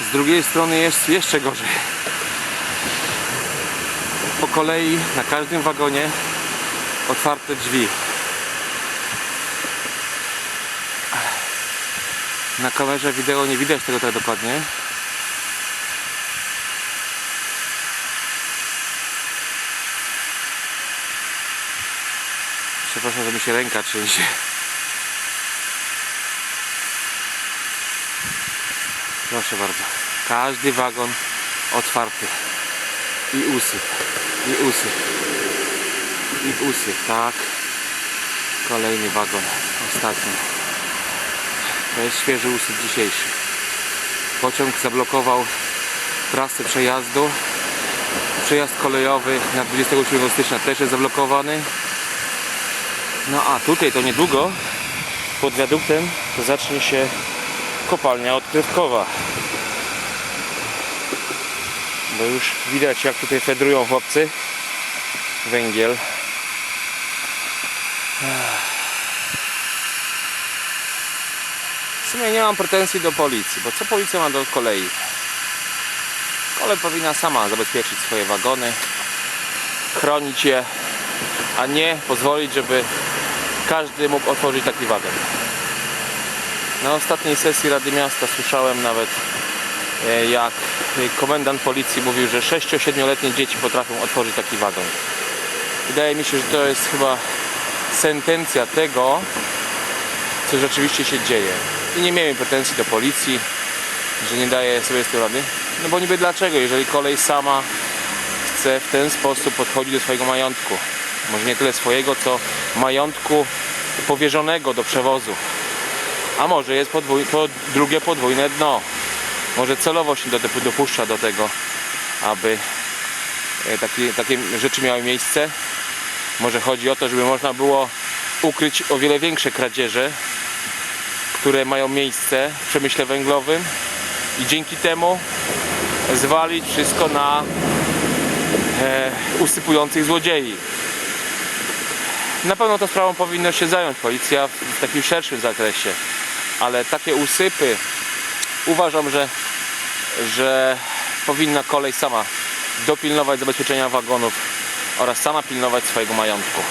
Z drugiej strony jest jeszcze gorzej. Po kolei na każdym wagonie otwarte drzwi. Na kamerze wideo nie widać tego tak dokładnie. Przepraszam, że mi się ręka trzęsie. Proszę bardzo. Każdy wagon otwarty. I usyp. I usyp. I usyp, tak. Kolejny wagon. Ostatni. To jest świeży usyp dzisiejszy. Pociąg zablokował trasę przejazdu. Przejazd kolejowy na 27 stycznia też jest zablokowany. No a tutaj to niedługo pod wiaduktem zacznie się kopalnia odkrywkowa. Bo już widać jak tutaj fedrują chłopcy. Węgiel. W sumie nie mam pretensji do policji, bo co policja ma do kolei? Kolej powinna sama zabezpieczyć swoje wagony, chronić je, a nie pozwolić, żeby każdy mógł otworzyć taki wagon. Na ostatniej sesji Rady Miasta słyszałem nawet e, jak komendant policji mówił, że 6-7-letnie dzieci potrafią otworzyć taki wagon. Wydaje mi się, że to jest chyba sentencja tego, co rzeczywiście się dzieje. I nie miałem pretensji do policji, że nie daje sobie z tym rady. No bo niby dlaczego, jeżeli kolej sama chce w ten sposób podchodzić do swojego majątku. Może nie tyle swojego, co majątku powierzonego do przewozu. A może jest podwój, drugie podwójne dno. Może celowo się do, dopuszcza do tego, aby e, taki, takie rzeczy miały miejsce. Może chodzi o to, żeby można było ukryć o wiele większe kradzieże, które mają miejsce w przemyśle węglowym i dzięki temu zwalić wszystko na e, usypujących złodziei. Na pewno tą sprawą powinno się zająć policja w takim szerszym zakresie, ale takie usypy uważam, że, że powinna kolej sama dopilnować zabezpieczenia wagonów oraz sama pilnować swojego majątku.